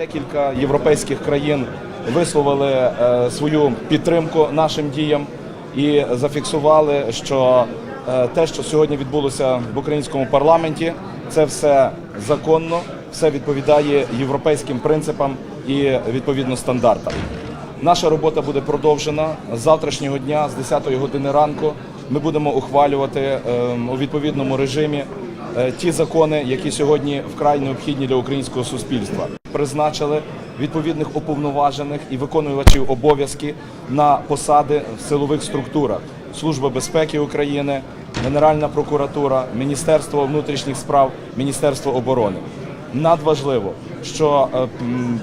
Декілька європейських країн висловили е, свою підтримку нашим діям і зафіксували, що е, те, що сьогодні відбулося в українському парламенті, це все законно, все відповідає європейським принципам і відповідно стандартам. Наша робота буде продовжена з завтрашнього дня, з 10 години ранку. Ми будемо ухвалювати ем, у відповідному режимі е, ті закони, які сьогодні вкрай необхідні для українського суспільства. Призначили відповідних уповноважених і виконувачів обов'язки на посади в силових структурах Служба безпеки України, Генеральна прокуратура, Міністерство внутрішніх справ, Міністерство оборони. Надважливо, що е,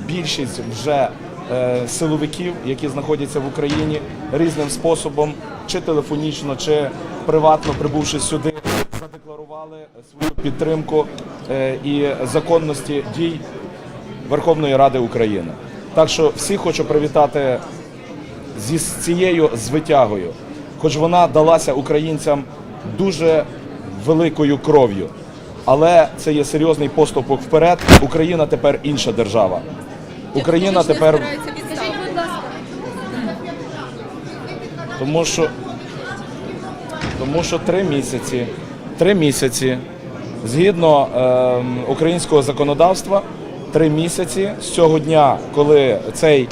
більшість вже е, силовиків, які знаходяться в Україні, різним способом, чи телефонічно, чи приватно прибувши сюди, задекларували свою підтримку е, і законності дій Верховної Ради України. Так що всі хочу привітати зі цією звитягою, хоч вона далася українцям дуже великою кров'ю. Але це є серйозний поступок вперед. Україна тепер інша держава. Україна тепер тому що, тому що три місяці, три місяці, згідно ем, українського законодавства, три місяці з цього дня, коли цей,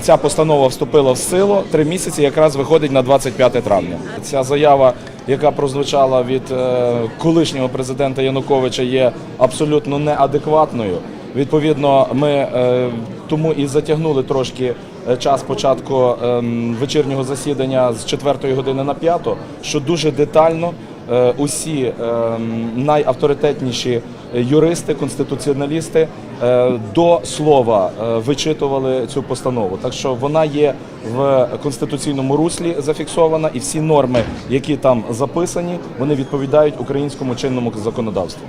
ця постанова вступила в силу, три місяці якраз виходить на 25 травня. Ця заява, яка прозвучала від е, колишнього президента Януковича, є абсолютно неадекватною. Відповідно, ми е, тому і затягнули трошки е, час початку ем, вечірнього засідання з 4 години на 5, що дуже детально усі ем, найавторитетніші юристи, конституціоналісти е, до слова е, вичитували цю постанову. Так що вона є в конституційному руслі зафіксована, і всі норми, які там записані, вони відповідають українському чинному законодавству.